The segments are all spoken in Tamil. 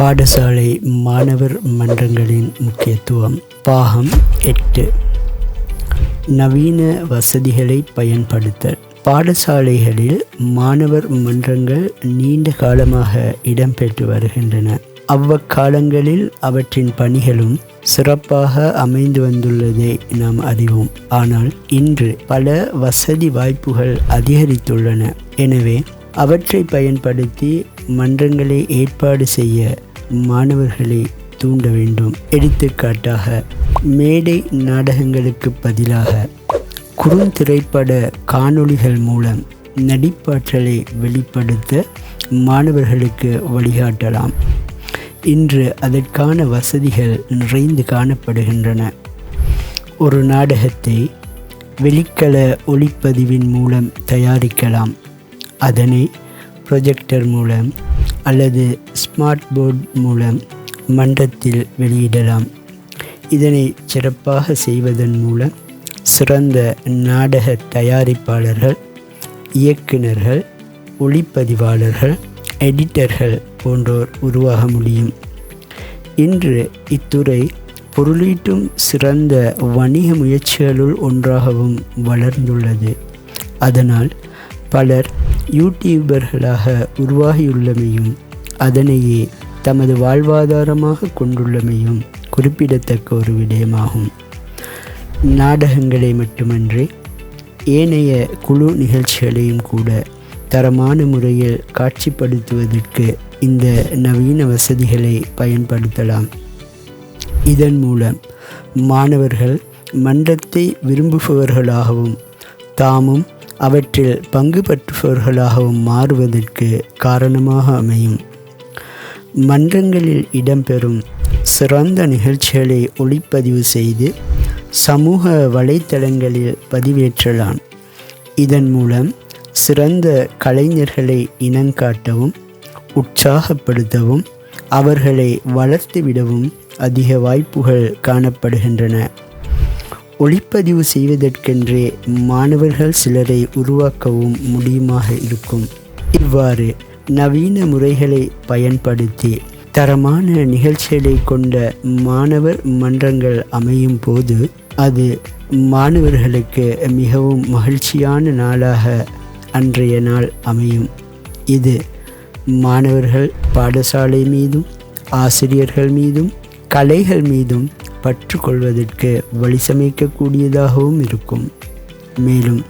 பாடசாலை மாணவர் மன்றங்களின் முக்கியத்துவம் பாகம் எட்டு. நவீன வசதிகளை பயன்படுத்தல். பாடசாலைகளில் மாணவர் மன்றங்கள் நீண்ட காலமாக இடம்பெற்று வருகின்றன. அவ்வக்காலங்களில் அவற்றின் பணிகளும் சிறப்பாக அமைந்து வந்துள்ளதை நாம் அறிவோம். ஆனால் இன்று பல வசதி வாய்ப்புகள் அதிகரித்துள்ளன. எனவே அவற்றை பயன்படுத்தி மன்றங்களை ஏற்பாடு செய்ய மாணவர்களை தூண்ட வேண்டும். எடுத்துக்காட்டாக மேடை நாடகங்களுக்கு பதிலாக குறுந்திரைப்பட காணொளிகள் மூலம் நடிப்பாற்றலை வெளிப்படுத்த மாணவர்களுக்கு வழிகாட்டலாம். இன்று அதற்கான வசதிகள் நிறைந்து காணப்படுகின்றன. ஒரு நாடகத்தை வெளிக்கல ஒளிப்பதிவின் மூலம் தயாரிக்கலாம். அதனை ப்ரொஜெக்டர் மூலம் அல்லது ஸ்மார்ட் போர்ட் மூலம் மன்றத்தில் வெளியிடலாம். இதனை சிறப்பாக செய்வதன் மூலம் சிறந்த நாடக தயாரிப்பாளர்கள் இயக்குனர்கள் ஒளிப்பதிவாளர்கள் எடிட்டர்கள் போன்றோர் உருவாக முடியும். இன்று இத்துறை பொருளீட்டும் சிறந்த வணிக முயற்சிகளுள் ஒன்றாகவும் வளர்ந்துள்ளது. அதனால் பலர் யூடியூபர்களாக உருவாகியுள்ளமையும் அதனையே தமது வாழ்வாதாரமாக கொண்டுள்ளமையும் குறிப்பிடத்தக்க ஒரு விடயமாகும். நாடகங்களை மட்டுமன்றி ஏனைய குழு நிகழ்ச்சிகளையும் கூட தரமான முறையில் காட்சிப்படுத்துவதற்கு இந்த நவீன வசதிகளை பயன்படுத்தலாம். இதன் மூலம் மாணவர்கள் மன்றத்தை விரும்புபவர்களாகவும் தாமும் அவற்றில் பங்கு பெற்றுபவர்களாகவும் மாறுவதற்கு காரணமாக அமையும். மன்றங்களில் இடம்பெறும் சிறந்த நிகழ்ச்சிகளை ஒளிப்பதிவு செய்து சமூக வலைத்தளங்களில் பதிவேற்றலாம். இதன் மூலம் சிறந்த கலைஞர்களை இனங்காட்டவும் உற்சாகப்படுத்தவும் அவர்களை வளர்த்துவிடவும் அதிக வாய்ப்புகள் காணப்படுகின்றன. ஒளிப்பதிவு செய்வதற்கென்றே மாணவர்கள் சிலரை உருவாக்கவும் முடியுமாக இருக்கும். இவ்வாறு நவீன முறைகளை பயன்படுத்தி தரமான நிகழ்ச்சிகளை கொண்ட மாணவர் மன்றங்கள் அமையும் போது அது மாணவர்களுக்கு மிகவும் மகிழ்ச்சியான நாளாக அன்றைய நாள் அமையும். இது மாணவர்கள் பாடசாலை மீதும் ஆசிரியர்கள் மீதும் கலைகள் மீதும் பற்றுக்கொள்வதற்கு வழி சமைக்கக்கூடியதாகவும் இருக்கும். மேலும்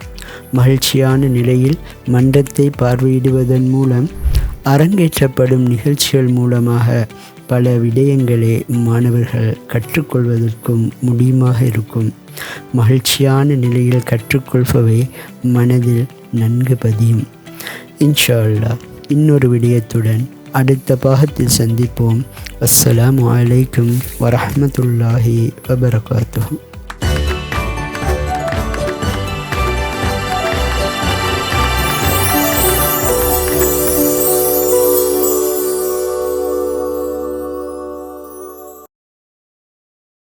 மகிழ்ச்சியான நிலையில் மன்றத்தை பார்வையிடுவதன் மூலம் அரங்கேற்றப்படும் நிகழ்ச்சிகள் மூலமாக பல விடயங்களை மாணவர்கள் கற்றுக்கொள்வதற்கும் முடியுமாக இருக்கும். மகிழ்ச்சியான நிலையில் கற்றுக்கொள்பவை மனதில் நன்கு பதியும். இன்ஷா அல்லாஹ் இன்னொரு விடயத்துடன் அடுத்த பாகத்தில் சந்திப்போம் அஸ்ஸலாமு அலைக்கும் வரஹ்மத்துல்லாஹி வபரகாத்துஹு